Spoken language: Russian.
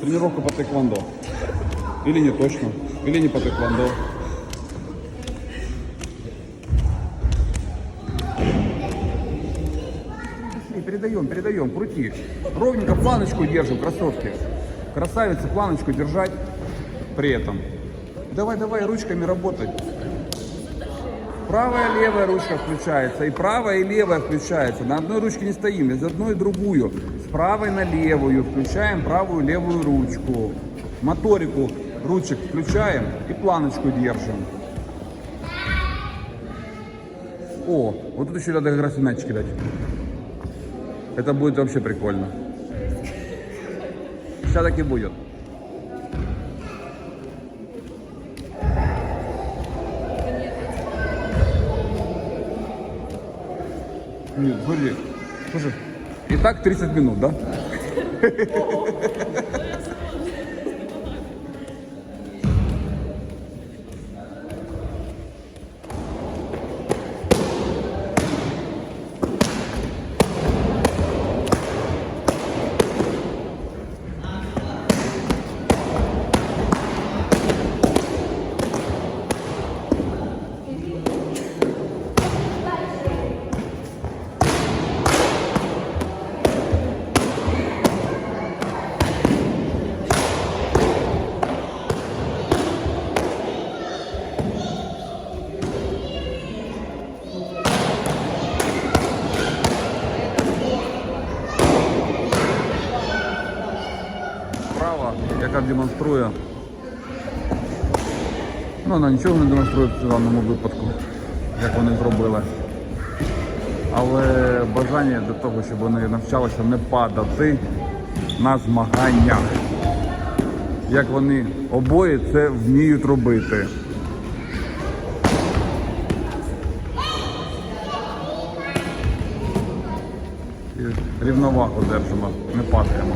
Тренировка по тэквондо. Или не точно, или не по тэквондо. Передаем, передаем, крути. Ровненько планочку держим, кроссовки. Красавица, планочку держать при этом. Давай, давай, ручками работать. Правая и левая ручка включается, и правая и левая включается. На одной ручке не стоим, из одной и другую. С правой на левую включаем правую левую ручку. Моторику ручек включаем и планочку держим. О, вот тут еще надо как раз и мячики дать. Это будет вообще прикольно. Так и будет. Нет, смотри. Слушай, и так 30 минут, да? Справа, яка демонструє. Ну, вона нічого не демонструє в даному випадку, як вони зробили. Але бажання до того, щоб вони навчалися не падати на змаганнях. Як вони обоє це вміють робити. Рівновагу держимо, не падаємо.